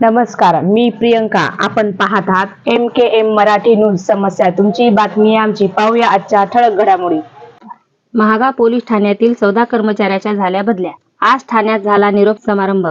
नमस्कार मी प्रियंका. आपण पाहत आहात M K M Marathi news समस्या. तुमची बातमी आमची. पाहूया आजच्या ठळक घडामोडी. महागा पोलीस ठाण्यातील चौदा कर्मचाऱ्याच्या झाल्या बदल्या. आज ठाण्यात झाला निरोप समारंभ.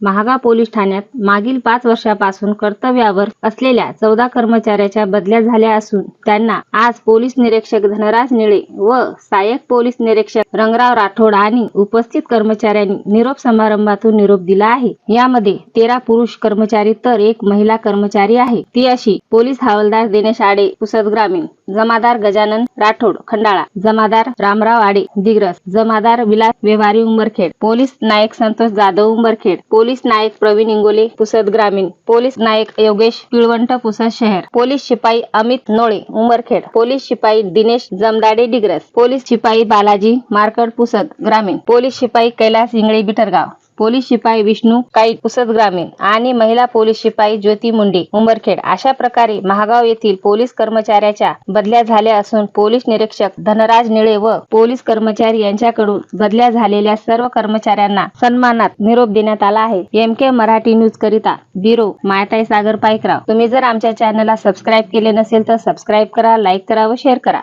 महागा पोलीस ठाण्यात मागील पाच वर्षापासून कर्तव्यावर असलेल्या चौदा कर्मचाऱ्याच्या बदल्या झाल्या असून त्यांना आज पोलीस निरीक्षक धनराज निळे व सहाय्यक पोलीस निरीक्षक रंगराव राठोड आणि उपस्थित कर्मचाऱ्यांनी निरोप समारंभातून निरोप दिला आहे. यामध्ये तेरा पुरुष कर्मचारी तर एक महिला कर्मचारी आहे. ती अशी पोलीस हवालदार दिनेश आडे पुसद ग्रामीण. जमादार गजानन राठोड खंडाळा. जमादार रामराव आडे दिग्रस. जमादार विलास व्यवहारी उंबरखेड. पोलीस नायक संतोष जाधव उंबरखेड. पोलीस नायक प्रवीण इंगोले पुसद ग्रामीण. पोलीस नायक योगेश पिळवंट पुसद शहर. पोलीस शिपाई अमित नोळे उंबरखेड. पोलीस शिपाई दिनेश जमदाडे डिग्रस पोलीस शिपाई बालाजी मार्कड पुसद ग्रामीण. पोलीस शिपाई कैलास इंगळे बिटरगाव. पोलीस शिपाई विष्णू काईट पुसद ग्रामीण आणि महिला पोलीस शिपाई ज्योती मुंडे उंबरखेड अशा प्रकारे महागाव येथील पोलीस कर्मचाऱ्याच्या बदल्या झाल्या असून पोलीस निरीक्षक धनराज निळे व पोलीस कर्मचारी यांच्याकडून बदल्या झालेल्या सर्व कर्मचाऱ्यांना सन्मानात निरोप देण्यात आला आहे. एम के मराठी न्यूज करिता ब्युरो मायताई सागर पाईकराव. तुम्ही जर आमच्या चॅनलला सबस्क्राईब केले नसेल तर सबस्क्राईब करा लाईक करा व शेअर करा.